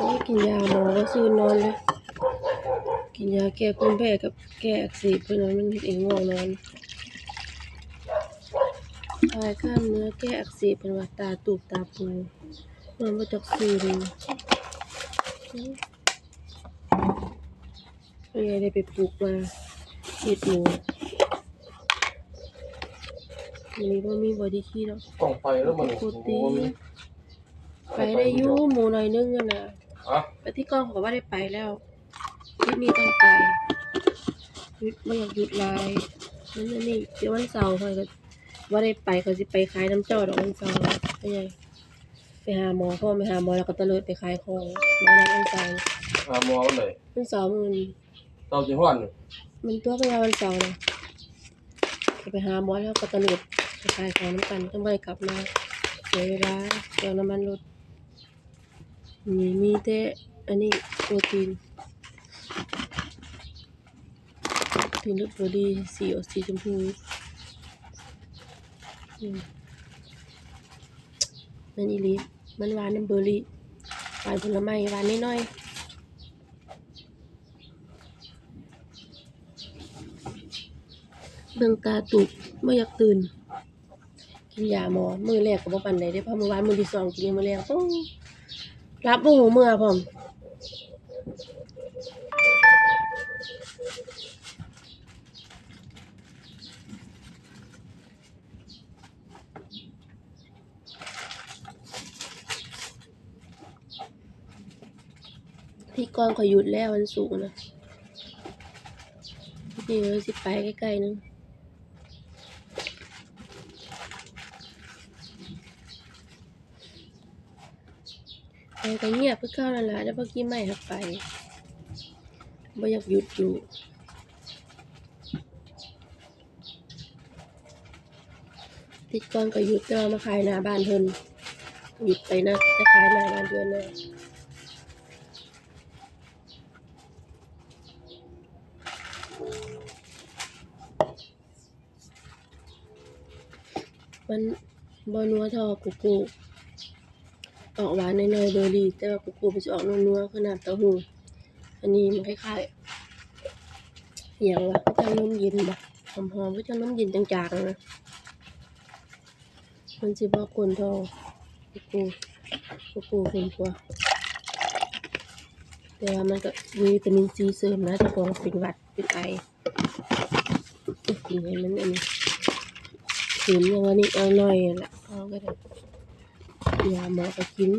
อ้ยกินยาหมอก็ซื้อนอนเลย กินยาแก้ภูมิแพ้กับแก้อักเสบเพื่อนนมันเฮ็ดเองง่วงนอนคลายกล้ามเนื้อแก้อักเสบเป็นว่าตาตูบตาปูนอนบ่จักซื้อเลยเป็นไงได้ไปปลูกมาเฮ็ดหมูอันนี้บ่มีบอดี้คีดอกกล่องไฟแล้วมันปกติไปได้อยู่หมู่หน่อยนึงอะนะอะ ไปที่กองเขาก็ว่าได้ไปแล้วที่นี่ต้องไปหยุดไม่อยากหยุดลายนั่นนะนี่เดี๋ยววันเสาร์เขาก็ว่าได้ไปเขาสิไปขายน้ำเจ้าดอกวันเสาร์ไปไงไปหาหมอพ่อไปหาหมอแล้วก็ตะเลิดไปขายของหมอนัดวันเสาร์หาหมอวันไหนวันเสาร์มันเตาจีฮวนนี่มันตัวไปงานวันเสาร์นะไปหาหมอแล้วก็ตะเลิดไปขายของน้ำกันต้องไปกลับมาเสียเวลาเดี๋ยวน้ำมันรถ มีมีแต่อันนี้โปรตีนพินุษบอดีสีออกสีชมพูมมันอีลีมันหวานน้ำเบอร์รี่หวานผลไม้หวานน้อยเบิ่งตาตุกไม่อยากตื่น กินยาหมอ มือแรกก็บ่ปานใดได้เพราะมื้อวานมือที่สองกินมือแรกโอ้ รับบ่หูเมื่อพร้อมพี่กองขาหยุดแล้ววันศุกร์นะพี่เลยสิไปใกล้ๆนึง ไปก็เงียบเพื่อเข้านั่นแหละแล้วเมื่อกี้ไม่หักไปบ่อยากหยุดอยู่ติดกองก็หยุดแต่ว่ามาขายหน้าบ้านเพิ่นหยุดไปนะจะขายหน้าบ้านเดือนหน้ามันบอนัวท่ากุกู ออกหวานน้อยๆเบอร์รี่แต่ว่ากุกูมันจะออกนัวๆขนาดเต้าหู้อันนี้มันคล้ายๆอย่างวะก็จะนมเย็นแบ่หอมๆก็จะนมเย็นจางๆนะมันสิบ่คนท่ากุกูกุกูคนกว่าแต่ว่ามันก็มีวิตามินซีเสริมนะจะของเป็นหวัดเป็นไอกินให้มันอันนี้กินอย่างวันนี้เอาหน่อยละเอาก็ได้ ยาหมอก็กิน